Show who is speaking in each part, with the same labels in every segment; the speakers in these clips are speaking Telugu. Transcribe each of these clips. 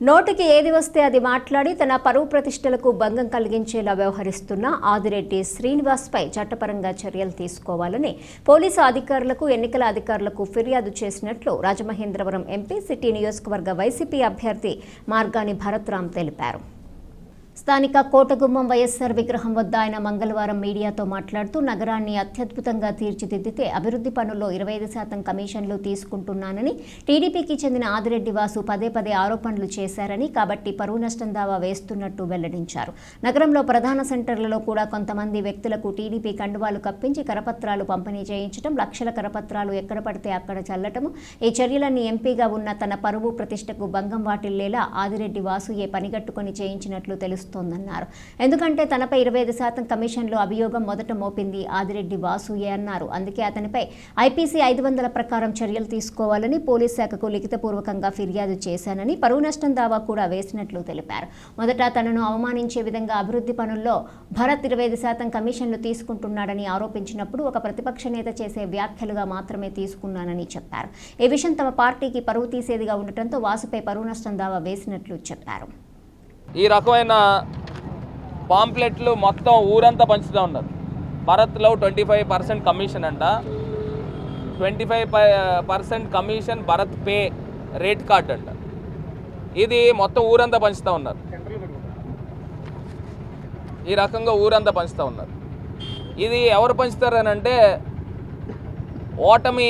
Speaker 1: నోటికి ఏది వస్తే అది మాట్లాడి తన పరువు ప్రతిష్టలకు భంగం కలిగించేలా వ్యవహరిస్తున్న ఆదిరెడ్డి శ్రీనివాస్పై చట్టపరంగా చర్యలు తీసుకోవాలని పోలీసు అధికారులకు ఎన్నికల అధికారులకు ఫిర్యాదు చేసినట్లు రాజమహేంద్రవరం ఎంపీ సిటీ నియోజకవర్గ వైసీపీ అభ్యర్థి మార్గాని భరత్రామ్ తెలిపారు. స్థానిక కోటగుమ్మం వైఎస్ఆర్ విగ్రహం వద్ద ఆయన మంగళవారం మీడియాతో మాట్లాడుతూ నగరాన్ని అత్యద్భుతంగా తీర్చిదిద్దితే అభివృద్ధి పనుల్లో ఇరవై ఐదు శాతం కమిషన్లు తీసుకుంటున్నానని టీడీపీకి చెందిన ఆదిరెడ్డి వాసు పదే పదే ఆరోపణలు చేశారని కాబట్టి పరువు నష్టం దావా వేస్తున్నట్టు వెల్లడించారు. నగరంలో ప్రధాన సెంటర్లలో కూడా కొంతమంది వ్యక్తులకు టీడీపీ కండువాలు కప్పించి కరపత్రాలు పంపిణీ చేయించడం లక్షల కరపత్రాలు ఎక్కడ పడితే అక్కడ చల్లటము ఈ చర్యలన్నీ ఎంపీగా ఉన్న తన పరువు ప్రతిష్టకు భంగం వాటిల్లేలా ఆదిరెడ్డి వాసు ఏ పనిగట్టుకొని చేయించినట్లు తెలుస్తుంది. చేస్తోందన్నారు. ఎందుకంటే తనపై ఇరవై ఐదు శాతం కమిషన్లో అభియోగం మొదట మోపింది ఆదిరెడ్డి వాసుయే అన్నారు. అందుకే అతనిపై ఐపీసీ ఐదు వందల ప్రకారం చర్యలు తీసుకోవాలని పోలీస్ శాఖకు లిఖితపూర్వకంగా ఫిర్యాదు చేశానని పరువు నష్టం దావా కూడా వేసినట్లు తెలిపారు. మొదట తనను అవమానించే విధంగా అభివృద్ధి పనుల్లో భరత్ ఇరవై ఐదు శాతం కమిషన్లు తీసుకుంటున్నాడని ఆరోపించినప్పుడు ఒక ప్రతిపక్ష నేత చేసే వ్యాఖ్యలుగా మాత్రమే తీసుకున్నానని చెప్పారు. ఈ విషయం తమ పార్టీకి పరువు తీసేదిగా ఉండటంతో వాసుపై పరువు నష్టం దావా వేసినట్లు చెప్పారు.
Speaker 2: ఈ రకమైన పాంప్లెట్లు మొత్తం ఊరంతా పంచుతూ ఉన్నారు. భరత్లో ట్వంటీ ఫైవ్ పర్సెంట్ కమిషన్ అంట. Twenty five percent commission Bharat pay rate card అంట. ఇది మొత్తం ఊరంతా పంచుతూ ఉన్నారు. ఈ రకంగా ఊరంతా పంచుతూ ఉన్నారు. ఇది ఎవరు పంచుతారని అంటే ఓటమి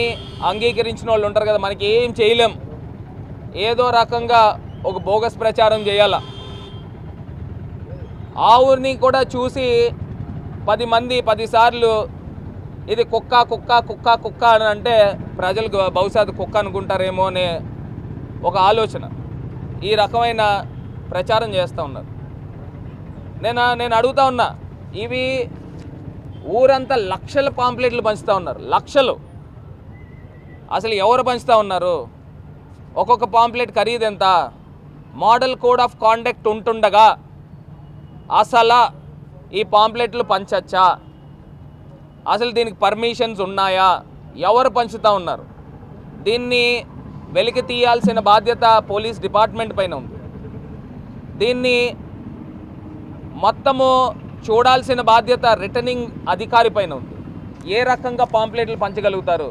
Speaker 2: అంగీకరించిన వాళ్ళు ఉంటారు కదా మనకి ఏం చేయలేం. ఏదో రకంగా ఒక బోగస్ ప్రచారం చేయాలా. ఆ ఊరిని కూడా చూసి పది మంది పదిసార్లు ఇది కుక్క కుక్క కుక్క కుక్క అని అంటే ప్రజలకు బహుశా అది కుక్క అనుకుంటారేమో అనే ఒక ఆలోచన ఈ రకమైన ప్రచారం చేస్తూ ఉన్నారు. నేను నేను అడుగుతా ఉన్నా ఇవి ఊరంతా లక్షల పాంప్లెట్లు పంచుతూ ఉన్నారు లక్షలు. అసలు ఎవరు పంచుతూ ఉన్నారు? ఒక్కొక్క పాంప్లెట్ ఖరీదు ఎంత? మోడల్ కోడ్ ఆఫ్ కాండక్ట్ ఉంటుండగా అసలు ఈ పాంప్లెట్లు పంచచ్చా? అసలు దీనికి పర్మిషన్స్ ఉన్నాయా? ఎవరు పంచుతూ ఉన్నారు? దీన్ని వెలికి తీయాల్సిన బాధ్యత పోలీస్ డిపార్ట్మెంట్ పైన ఉంది. దీన్ని మొత్తము చూడాల్సిన బాధ్యత రిటర్నింగ్ అధికారి పైన ఉంది. ఏ రకంగా పాంప్లెట్లు పంచగలుగుతారు?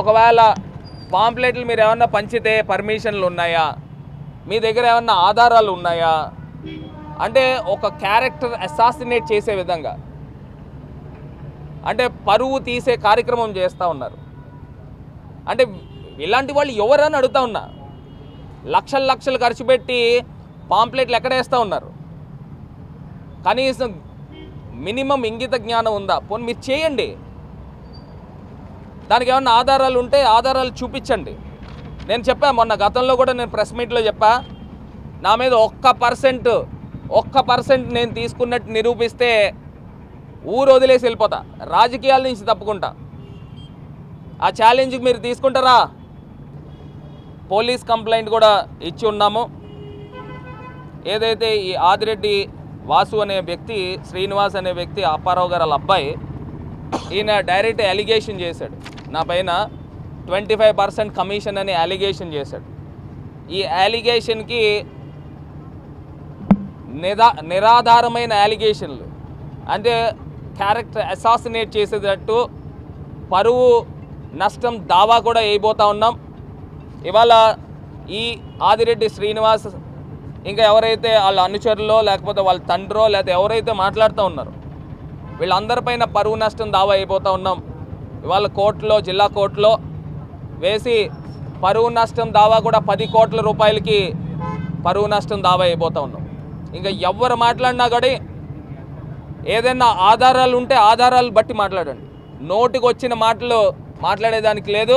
Speaker 2: ఒకవేళ పాంప్లెట్లు మీరు ఏమన్నా పంచితే పర్మిషన్లు ఉన్నాయా? మీ దగ్గర ఏమన్నా ఆధారాలు ఉన్నాయా? అంటే ఒక క్యారెక్టర్ అసాసినేట్ చేసే విధంగా. అంటే పరువు తీసే కార్యక్రమం చేస్తూ ఉన్నారు. అంటే ఇలాంటి వాళ్ళు ఎవరని అడుగుతా ఉన్నా. లక్షలు లక్షలు ఖర్చు పెట్టి పాంప్లెట్లు ఎక్కడ వేస్తూ ఉన్నారు? కనీసం మినిమం ఇంగిత జ్ఞానం ఉందా? పోనీ మీరు చేయండి. దానికి ఏమన్నా ఆధారాలు ఉంటే ఆధారాలు చూపించండి. నేను చెప్పా మొన్న గతంలో కూడా నేను ప్రెస్ మీట్లో చెప్పా. నా మీద ఒక్క పర్సెంట్ ఒక్క పర్సెంట్ నేను తీసుకున్నట్టు నిరూపిస్తే ఊరు వదిలేసి వెళ్ళిపోతా. రాజకీయాల నుంచి తప్పుకుంటా. ఆ ఛాలెంజ్కి మీరు తీసుకుంటారా? పోలీస్ కంప్లైంట్ కూడా ఇచ్చి ఉన్నాము. ఏదైతే ఈ ఆదిరెడ్డి వాసు అనే వ్యక్తి శ్రీనివాస్ అనే వ్యక్తి అప్పారావు గారు అబ్బాయి ఈయన డైరెక్ట్ అలిగేషన్ చేశాడు. నా పైన ట్వంటీ ఫైవ్ పర్సెంట్ కమిషన్ అని అలిగేషన్ చేశాడు. ఈ అలిగేషన్కి నిదా నిరాధారమైన యాలిగేషన్లు అంటే క్యారెక్టర్ అసాసినేట్ చేసేటట్టు పరువు నష్టం దావా కూడా వేయబోతా ఉన్నాం. ఇవాళ ఈ ఆదిరెడ్డి శ్రీనివాస్ ఇంకా ఎవరైతే వాళ్ళ అనుచరులో లేకపోతే వాళ్ళ తండ్రో లేకపోతే ఎవరైతే మాట్లాడుతూ ఉన్నారో వీళ్ళందరిపైన పరువు నష్టం దావా అయిపోతూ ఉన్నాం. ఇవాళ కోర్టులో జిల్లా కోర్టులో వేసి పరువు నష్టం దావా కూడా పది కోట్ల రూపాయలకి పరువు నష్టం దావా అయిపోతూ ఉన్నాం. ఇంకా ఎవరు మాట్లాడినా కానీ ఏదైనా ఆధారాలు ఉంటే ఆధారాలు బట్టి మాట్లాడండి. నోటికి వచ్చిన మాటలు మాట్లాడేదానికి లేదు.